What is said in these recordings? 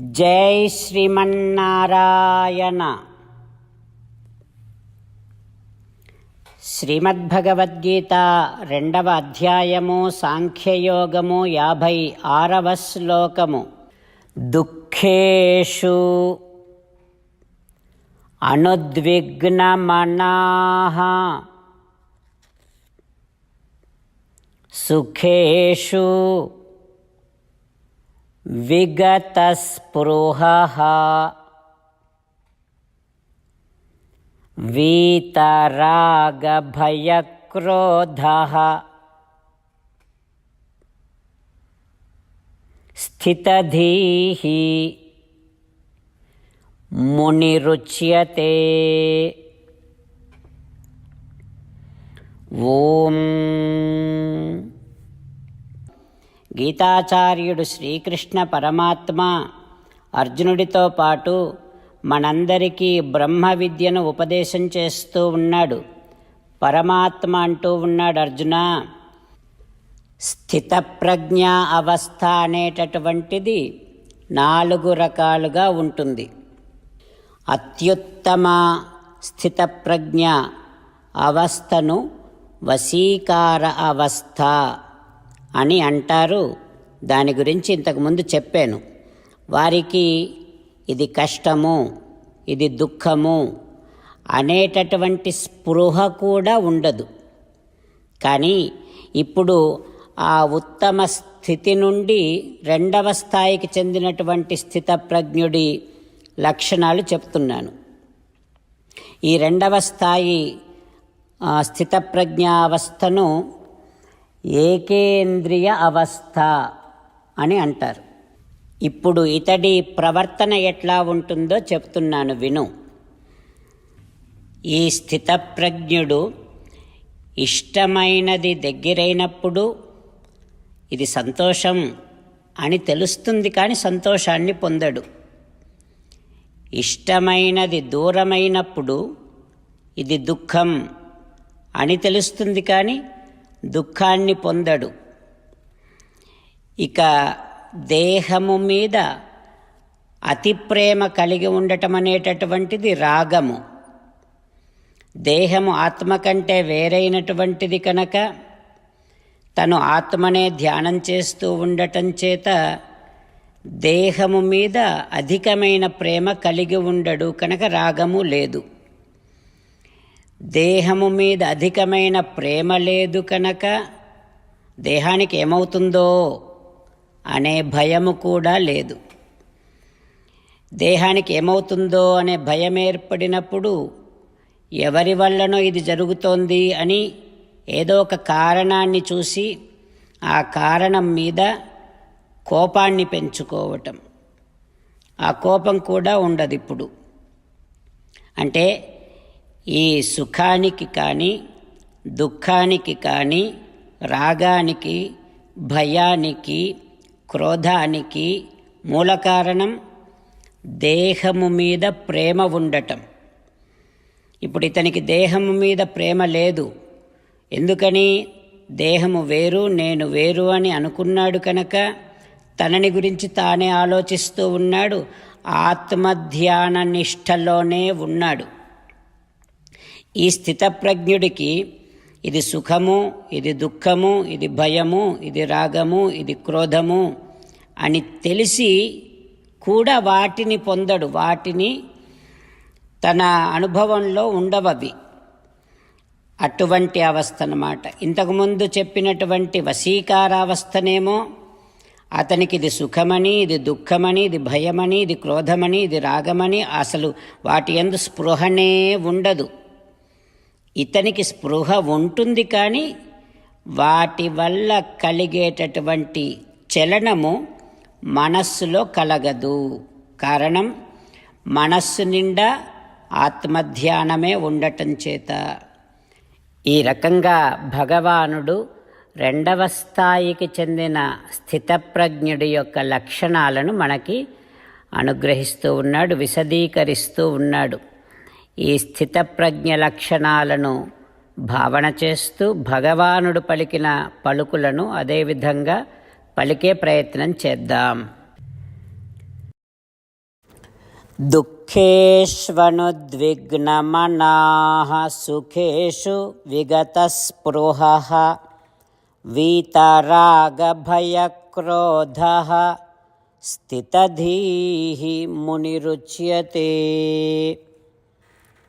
జై శ్రీమన్నారాయణ. శ్రీమద్భగవద్గీత రెండవ అధ్యాయము సాంఖ్యయోగము యాభై ఆరవ శ్లోకము. దుఃఖేషు అనుద్విగ్నమనా. సుఖేషు విగతస్పృహः వీతరాగభయక్రోధः స్థితధీः మునిరుచ్యతే ఓం గీతాచార్యుడు శ్రీకృష్ణ పరమాత్మ అర్జునుడితో పాటు మనందరికీ బ్రహ్మ విద్యను ఉపదేశం చేస్తూ ఉన్నాడు. పరమాత్మ అంటూ ఉన్నాడు అర్జున. స్థితప్రజ్ఞ అవస్థ అనేటటువంటిది నాలుగు రకాలుగా ఉంటుంది. అత్యుత్తమ స్థితప్రజ్ఞ అవస్థను వశీకార అవస్థ అని అంటారు. దాని గురించి ఇంతకుముందు చెప్పాను. వారికి ఇది కష్టము ఇది దుఃఖము అనేటటువంటి స్పృహ కూడా ఉండదు. కానీ ఇప్పుడు ఆ ఉత్తమ స్థితి నుండి రెండవ స్థాయికి చెందినటువంటి స్థితప్రజ్ఞుడి లక్షణాలు చెప్తున్నాను. ఈ రెండవ స్థాయి స్థితప్రజ్ఞావస్థను ఏకేంద్రియ అవస్థ అని అంటారు. ఇప్పుడు ఇతడి ప్రవర్తన ఎట్లా ఉంటుందో చెప్తున్నాను విను. ఈ స్థితప్రజ్ఞుడు ఇష్టమైనది దగ్గరైనప్పుడు ఇది సంతోషం అని తెలుస్తుంది కానీ సంతోషాన్ని పొందడు. ఇష్టమైనది దూరమైనప్పుడు ఇది దుఃఖం అని తెలుస్తుంది కానీ దుఃఖాన్ని పొందడు. ఇక దేహము మీద అతి ప్రేమ కలిగి ఉండటం అనేటటువంటిది రాగము. దేహము ఆత్మ కంటే వేరైనటువంటిది కనుక తను ఆత్మనే ధ్యానం చేస్తూ ఉండటం చేత దేహము మీద అధికమైన ప్రేమ కలిగి ఉండడు కనుక రాగము లేదు. దేహము మీద అధికమైన ప్రేమ లేదు కనుక దేహానికి ఏమవుతుందో అనే భయము కూడా లేదు. దేహానికి ఏమవుతుందో అనే భయం ఏర్పడినప్పుడు ఎవరి వల్లనో ఇది జరుగుతోంది అని ఏదో ఒక కారణాన్ని చూసి ఆ కారణం మీద కోపాన్ని పెంచుకోవటం. ఆ కోపం కూడా ఉండదు ఇప్పుడు. అంటే ఈ సుఖానికి కానీ దుఃఖానికి కానీ రాగానికి భయానికి క్రోధానికి మూల కారణం దేహము మీద ప్రేమ ఉండటం. ఇప్పుడు ఇతనికి దేహము మీద ప్రేమ లేదు. ఎందుకని? దేహము వేరు నేను వేరు అని అనుకున్నాడు కనుక తనని గురించి తానే ఆలోచిస్తూ ఉన్నాడు. ఆత్మధ్యాన నిష్టలోనే ఉన్నాడు. ఈ స్థితప్రజ్ఞుడికి ఇది సుఖము ఇది దుఃఖము ఇది భయము ఇది రాగము ఇది క్రోధము అని తెలిసి కూడా వాటిని పొందడు. వాటిని తన అనుభవంలో ఉండవవి. అటువంటి అవస్థ అన్నమాట. ఇంతకుముందు చెప్పినటువంటి వశీకారావస్థనేమో అతనికి ఇది సుఖమని ఇది దుఃఖమని ఇది భయమని ఇది క్రోధమని ఇది రాగమని అసలు వాటి ఎందు స్పృహనే ఉండదు. ఇతనికి స్పృహ ఉంటుంది కానీ వాటి వల్ల కలిగేటటువంటి చలనము మనస్సులో కలగదు. కారణం మనస్సు నిండా ఆత్మధ్యానమే ఉండటం చేత. ఈ రకంగా భగవానుడు రెండవ స్థాయికి చెందిన స్థితప్రజ్ఞుడి యొక్క లక్షణాలను మనకి అనుగ్రహిస్తూ ఉన్నాడు విశదీకరిస్తూ ఉన్నాడు. ఈ స్థితప్రజ్ఞ లక్షణాలను భావన చేస్తూ భగవానుడు పలికిన పలుకులను అదేవిధంగా పలికే ప్రయత్నం చేద్దాం. దుఃఖేష్వనుద్విగ్నమనా సుఖేషు విగత విగతస్పృహ వీతరాగభయక్రోధ స్థితధీ మునిరుచ్యతే।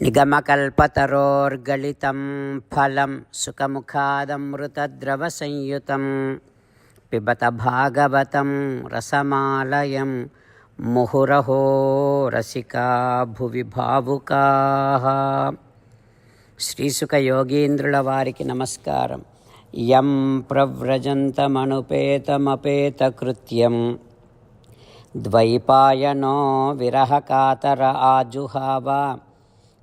నిగమకల్పతరోర్గలితం ఫలం సుఖముఖాదమృతద్రవసంయుతం పిబత భాగవతం రసమాలయం ముహురహో రసికా భువి భావుకా శ్రీసుఖ యోగీంద్రుల వారికి నమస్కారం యం ప్రవ్రజంతమనుపేతమపేతకృత్యం ద్వైపాయనో విరహకాతర ఆజుహావా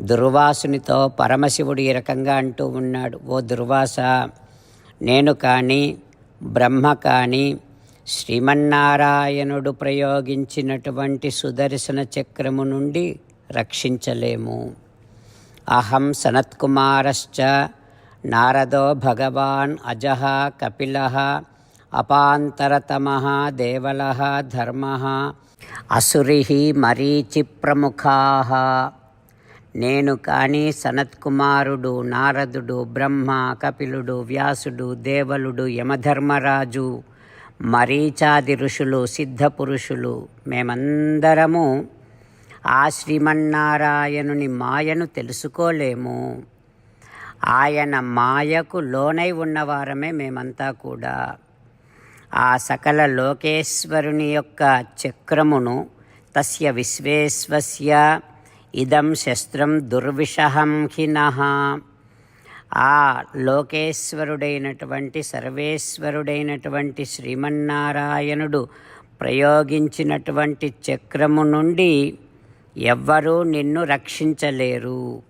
దుర్వాసునితో పరమశివుడు ఈ రకంగా అంటూ ఉన్నాడు. ఓ దుర్వాస నేను కానీ బ్రహ్మ కానీ శ్రీమన్నారాయణుడు ప్రయోగించినటువంటి సుదర్శన చక్రము నుండి రక్షించలేము. అహం సనత్కుమారశ్చ నారదో భగవాన్ అజహ కపిల అపాంతరతమ దేవల ధర్మ అసురి మరీచి ప్రముఖా. నేను కానీ సనత్కుమారుడు నారదుడు బ్రహ్మ కపిలుడు వ్యాసుడు దేవలుడు యమధర్మరాజు మరీచాది ఋషులు సిద్ధపురుషులు మేమందరము ఆ శ్రీమన్నారాయణుని మాయను తెలుసుకోలేము. ఆయన మాయకు లోనై ఉన్నవారమే మేమంతా కూడా. ఆ సకల లోకేశ్వరుని యొక్క చక్రమును తస్య విశ్వేశ్వస్య ఇదం శస్త్రం దుర్విషహం హినః. ఆ లోకేశ్వరుడైనటువంటి సర్వేశ్వరుడైనటువంటి శ్రీమన్నారాయణుడు ప్రయోగించినటువంటి చక్రము నుండి ఎవ్వరూ నిన్ను రక్షించలేరు.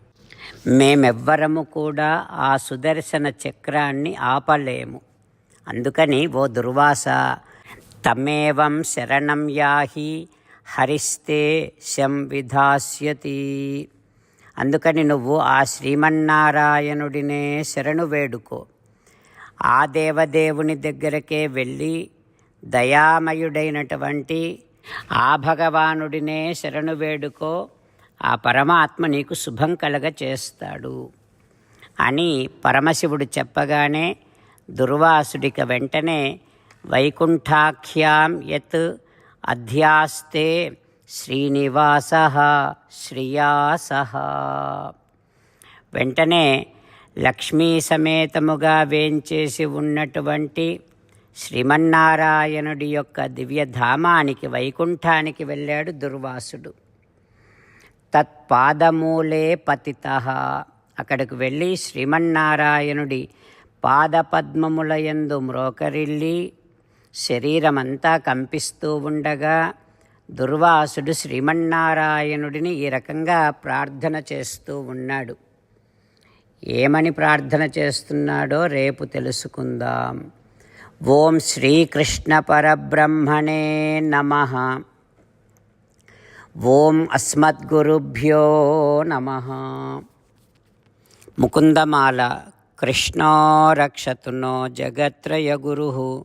మేమెవ్వరము కూడా ఆ సుదర్శన చక్రాన్ని ఆపలేము. అందుకని ఓ దుర్వాస తమేవం శరణం యాహి హరిస్తే సంవిధాస్యతి అందుకని నువ్వు ఆ శ్రీమన్నారాయణుడినే శరణు వేడుకో. ఆ దేవదేవుని దగ్గరకే వెళ్ళి దయామయుడైనటువంటి ఆ భగవానుడినే శరణు వేడుకో. ఆ పరమాత్మ నీకు శుభం కలగ చేస్తాడు అని పరమశివుడు చెప్పగానే దుర్వాసుడిక వెంటనే వైకుంఠాఖ్యాం యత్ అధ్యాస్తే శ్రీనివాస శ్రియాస. వెంటనే లక్ష్మీ సమేతముగా వేంచేసి ఉన్నటువంటి శ్రీమన్నారాయణుడి యొక్క దివ్యధామానికి వైకుంఠానికి వెళ్ళాడు దుర్వాసుడు. తత్పాదమూలే పతిత. అక్కడికి వెళ్ళి శ్రీమన్నారాయణుడి పాదపద్మములయందు మ్రోకరిల్లి శరీరమంతా కంపిస్తూ ఉండగా దుర్వాసుడు శ్రీమన్నారాయణుడిని ఈ రకంగా ప్రార్థన చేస్తూ ఉన్నాడు. ఏమని ప్రార్థన చేస్తున్నాడో రేపు తెలుసుకుందాం. ఓం శ్రీకృష్ణ పరబ్రహ్మణే నమ. ఓం అస్మద్గురుభ్యో నమ. ముకుందమాల కృష్ణో రక్షతునో జగత్రయ గురు.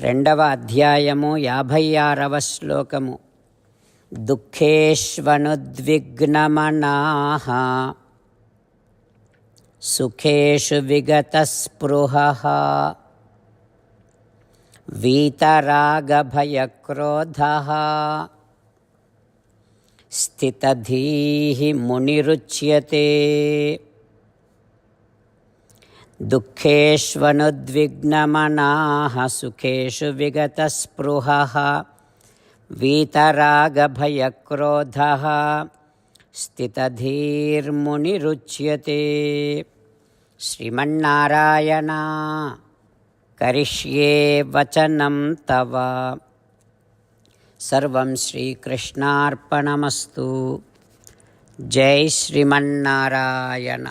రెండవ అధ్యాయము యాభై ఆరవ శ్లోకము. దుఃఖేష్వనుద్విగ్నమనా సుఖేషు విగతస్పృహ. వీతరాగభయక్రోధ. స్థితధీ మునిరుచ్యతే. दुःखेष्वनुद्विग्नमनाः सुखेषु विगतस्पृहः वीतरागभयक्रोधः स्थितधीर्मुनिरुच्यते। श्रीमन्नारायणा करिष्ये वचनं तव। सर्वं श्रीकृष्णार्पणमस्तु। जय श्रीमन्नारायण।